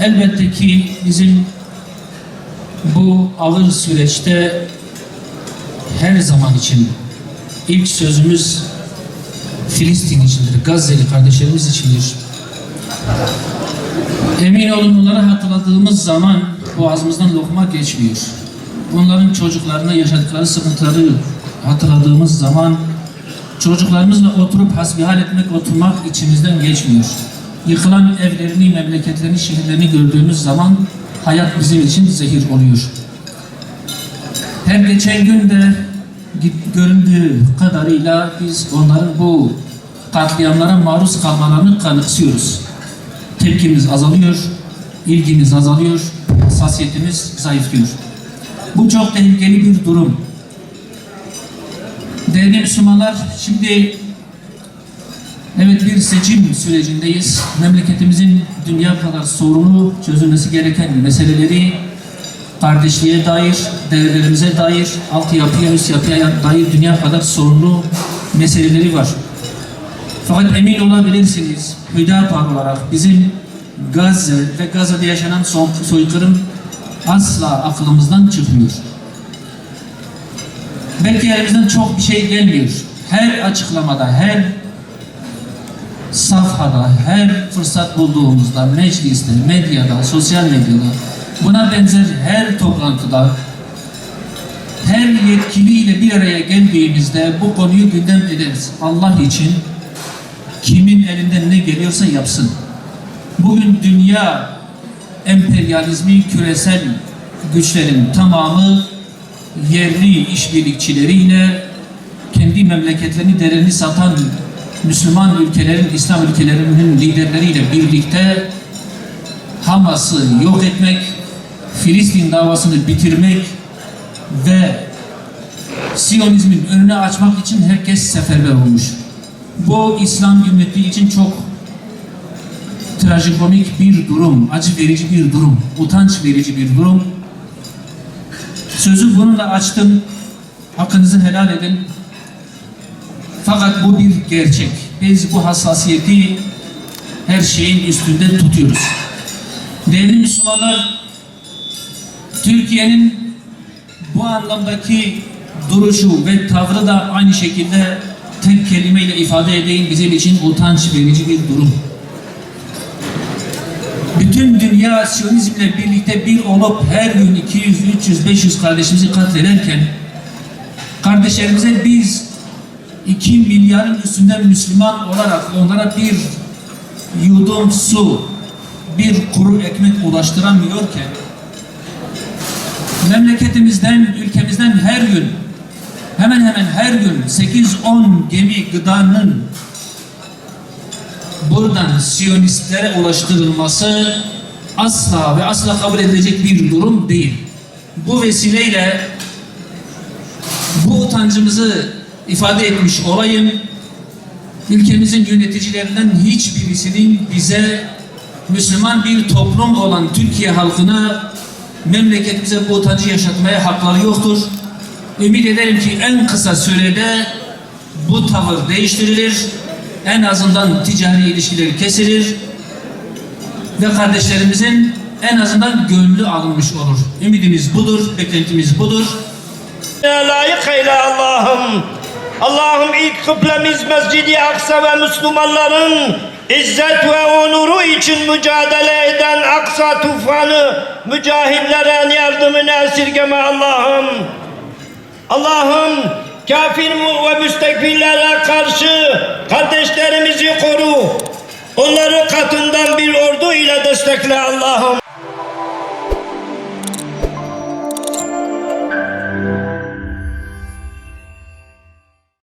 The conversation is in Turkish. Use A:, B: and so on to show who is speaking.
A: Elbette ki bizim bu ağır süreçte her zaman için ilk sözümüz Filistin içindir, Gazze'li kardeşlerimiz içindir. Emin olun onları hatırladığımız zaman boğazımızdan lokma geçmiyor. Onların çocuklarına yaşadıkları sıkıntıları hatırladığımız zaman çocuklarımızla oturup hasbihal etmek, oturmak içimizden geçmiyor. Yıkılan evlerini, memleketlerini, şehirlerini gördüğümüz zaman hayat bizim için zehir oluyor. Her geçen gün de göründüğü kadarıyla biz onların bu katliamlara maruz kalmalarını kanıksıyoruz. Tepkimiz azalıyor, ilgimiz azalıyor, hassasiyetimiz zayıflıyor. Bu çok tehlikeli bir durum. Değerli Müslümanlar, şimdi evet bir seçim sürecindeyiz. Memleketimizin dünya kadar sorunu çözülmesi gereken meseleleri kardeşliğe dair, değerlerimize dair, altyapıya, üst yapıya dair dünya kadar sorunlu meseleleri var. Fakat emin olabilirsiniz, Hüdapar olarak bizim Gazze ve Gazze'de yaşanan son, soykırım asla aklımızdan çıkmıyor. Belki elimizden çok bir şey gelmiyor. Her açıklamada, her safhada, her fırsat bulduğumuzda, mecliste, medyada, sosyal medyada, buna benzer her toplantıda, her yetkiliyle bir araya geldiğimizde bu konuyu gündem ederiz. Allah için kimin elinden ne geliyorsa yapsın. Bugün dünya emperyalizmi, küresel güçlerin tamamı yerli işbirlikçileriyle kendi memleketlerini, değerini satan Müslüman ülkelerin, İslam ülkelerinin liderleriyle birlikte Hamas'ı yok etmek, Filistin davasını bitirmek ve Siyonizmin önünü açmak için herkes seferber olmuş. Bu İslam ümmeti için çok trajikomik bir durum, acı verici bir durum, utanç verici bir durum. Sözü bununla açtım. Hakkınızı helal edin. Fakat bu bir gerçek. Biz bu hassasiyeti her şeyin üstünde tutuyoruz. Değerli Müslümanlar, Türkiye'nin bu anlamdaki duruşu ve tavrı da aynı şekilde tek kelimeyle ifade edeyim bizim için utanç verici bir durum. Bütün dünya Siyonizmle birlikte bir olup her gün 200, 300, 500 kardeşimizi katlederken kardeşlerimize biz 2 milyarın üstünden Müslüman olarak onlara bir yudum su, bir kuru ekmek ulaştıramıyorken memleketimizden, ülkemizden her gün hemen hemen her gün 8-10 gemi gıdanın buradan Siyonistlere ulaştırılması asla ve asla kabul edilecek bir durum değil. Bu vesileyle bu utancımızı ifade etmiş olayım. Ülkemizin yöneticilerinden hiçbirisinin bize Müslüman bir toplum olan Türkiye halkına memleketimize bu utancı yaşatmaya hakları yoktur. Ümit ederim ki en kısa sürede bu tavır değiştirilir. En azından ticari ilişkileri kesilir ve kardeşlerimizin en azından gönlü alınmış olur. Ümidimiz budur, beklentimiz budur.
B: layık eyle Allah'ım. Allah'ım ilk kıblemiz Mescid-i Aksa ve Müslümanların izzet ve onuru için mücadele eden Aksa tufanı mücahitlerin yardımını esirgeme Allah'ım. Allah'ım kafir ve müstekbirlere karşı kardeşlerimizi koru. Onları katından bir ordu ile destekle Allah'ım.